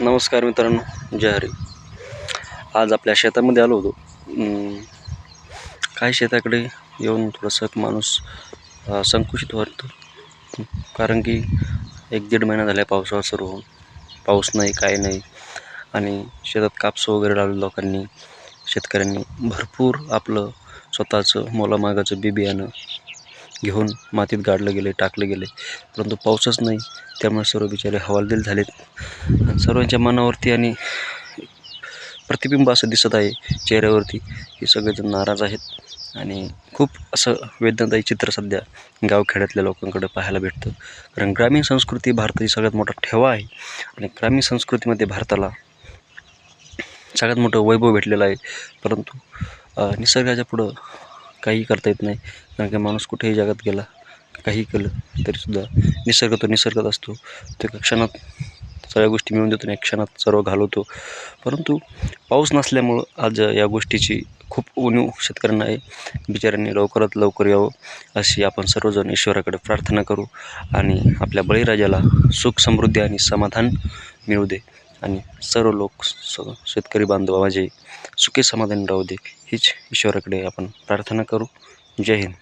नमस्कार मित्रांनो जय हरी. आज आपल्या शेतामध्ये आलो होतो. काही शेताकडे येऊन थोडंसं माणूस संकुचित वाटतो कारण की एक दीड महिना झाला पावसाळा सुरू होऊन. पाऊस नाही काय नाही. आणि शेतात कापसं वगैरे लावले लोकांनी शेतकऱ्यांनी भरपूर आपलं स्वतःचं मोलामागाचं बी बियाणं घेऊन मातीत गाडलं गेले टाकलं गेले. परंतु पाऊसच नाही. त्यामुळे सर्व बिचारे हवालदिल झालेत. आणि सर्वांच्या मनावरती आणि प्रतिबिंब असं दिसत आहे चेहऱ्यावरती की सगळेजण नाराज आहेत. आणि खूप असं वेदनादायी चित्र सध्या गावखेड्यातल्या लोकांकडे पाहायला भेटतं. कारण ग्रामीण संस्कृती भारताची सगळ्यात मोठा ठेवा आहे. आणि ग्रामीण संस्कृतीमध्ये भारताला सगळ्यात मोठं वैभव भेटलेलं आहे. परंतु निसर्गाच्या पुढं काही करता येत नाही. कारण की माणूस कुठेही जगात गेला काही केलं तरीसुद्धा निसर्ग तो निसर्गात असतो. तो एका क्षणात सगळ्या गोष्टी मिळून देतो आणि एक क्षणात सर्व घालवतो. परंतु पाऊस नसल्यामुळं आज या गोष्टीची खूप उणीव शेतकऱ्यांना आहे. बिचाऱ्यांनी लवकरात लवकर यावं अशी आपण सर्वजण ईश्वराकडे प्रार्थना करू आणि आपल्या बळीराजाला सुख समृद्धी आणि समाधान मिळू दे. आणि सर्व लोक स शेतकरी बांधव माझे सुखी समाधान राहू दे. हीच ईश्वराकडे आपण प्रार्थना करू. जय हिंद.